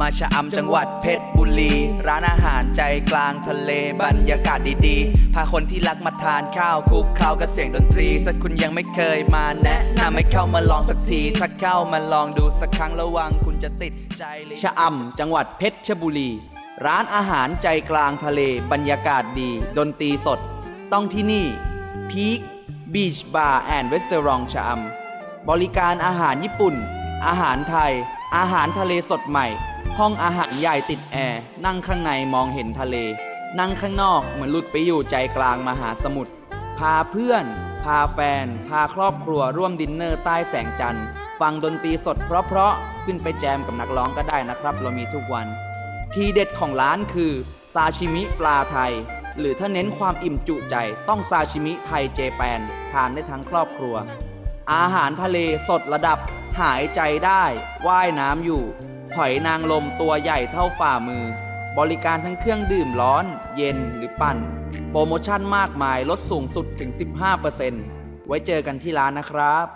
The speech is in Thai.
มาชะอำจังหวัดเพชรบุรี ร้านอาหารใจกลางทะเลบรรยากาศดีๆ พาคนที่รักมาทานข้าวคุกเคล้ากับเสียงดนตรี ถ้าคุณยังไม่เคยมาแนะนำให้เข้ามาลองสักที ถ้าเข้ามาลองดูสักครั้งระวังคุณจะติดใจเลยชะอำจังหวัดเพชรบุรี ร้านอาหารใจกลางทะเลบรรยากาศดี ดนตรีสด ต้องที่นี่ Peak Beach Bar and Restaurant ชะอำบริการอาหารญี่ปุ่น อาหารไทย อาหารทะเลสดใหม่ ห้องอาหารใหญ่ติดแอร์ นั่งข้างในมองเห็นทะเล นั่งข้างนอกเหมือนหลุดไปอยู่ใจกลางมหาสมุทร พาเพื่อน พาแฟน พาครอบครัวร่วมดินเนอร์ใต้แสงจันทร์ ฟังดนตรีสดเพราะๆ ขึ้นไปแจมกับนักร้องก็ได้นะครับ เรามีทุกวัน ทีเด็ดของร้านคือซาชิมิปลาไทย หรือถ้าเน้นความอิ่มจุใจต้องซาชิมิไทยเจแปน ทานได้ทั้งครอบครัว อาหารทะเลสดระดับ หายใจได้ว่ายน้ำอยู่ หอยนางลมตัวใหญ่เท่าฝ่ามือ บริการทั้งเครื่องดื่มร้อน เย็นหรือปั่น โปรโมชั่นมากมายลดสูงสุดถึง 15%ไว้เจอกันที่ร้านนะครับ